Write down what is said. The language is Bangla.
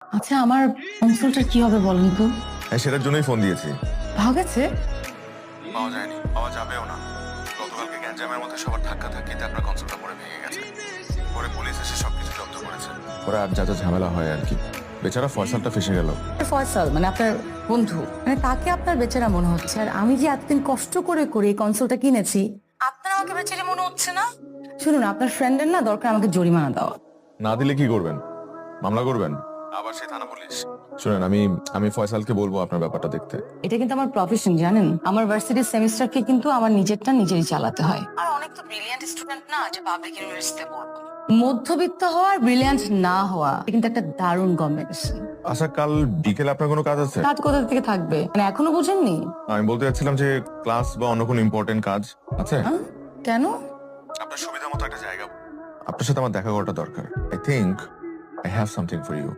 আচ্ছা আমার কনসাল্টার কি হবে বলেন তো? হ্যাঁ সেটার জন্যই ফোন দিয়েছি। পাওয়া গেছে পাওয়া যায়নি পাওয়া যাবেও না। গতকালকে গ্যাঞ্জামের মধ্যে সবার ধাক্কা ধাক্কিতে আপনার কনসোলটা পরে ভেঙে গেছে। পরে পুলিশ এসে সবকিছু জব্দ করেছে। ওরা আর যা যা ঝামেলা হয় আর কি। বেচারা ফয়সালটা ফেসে গেল। ফয়সাল? মানে আপনার বন্ধু? মানে তাকে আপনার বেচারা মনে হচ্ছে। আর আমি যে এতদিন কষ্ট করে করে এই কনসোলটা কিনেছি আপনার আমাকে বেচারা মনে হচ্ছে না? শুনুন আপনার ফ্রেন্ডের না দরকার আমাকে জরিমানা দেওয়া। না দিলে কি করবেন? মামলা করবেন? আবার সে থানা পুলিশ। শুনেন আমি আমি ফয়সালকে বলব আপনার ব্যাপারটা দেখতে। এটা কিন্তু আমার প্রফেশন জানেন? আমার ভার্সিটির সেমিস্টারকে কিন্তু আমার নিজেরটা নিজেরই চালাতে হয়। আর অনেক তো ব্রিলিয়ান্ট স্টুডেন্ট না যে পাবলিক ইউনিভার্সিটিতে পড়ব মধ্যবিত্ত হওয়া আর ব্রিলিয়ান্ট না হওয়া এটা কিন্তু একটা দারুণ কম্বিনেশন আচ্ছা কাল বিকেলে আপনার কোনো কাজ আছে? কাজ কোথা থেকে থাকবে? মানে এখনও বুঝেননি? আমি বলতে চাচ্ছিলাম যে ক্লাস বা অন্য কোনো ইম্পর্টেন্ট কাজ আছে? হ্যাঁ? কেন? আপনার সুবিধা মতো একটা জায়গা। আপনার সাথে আমার দেখা করাটা দরকার। I think I have something for you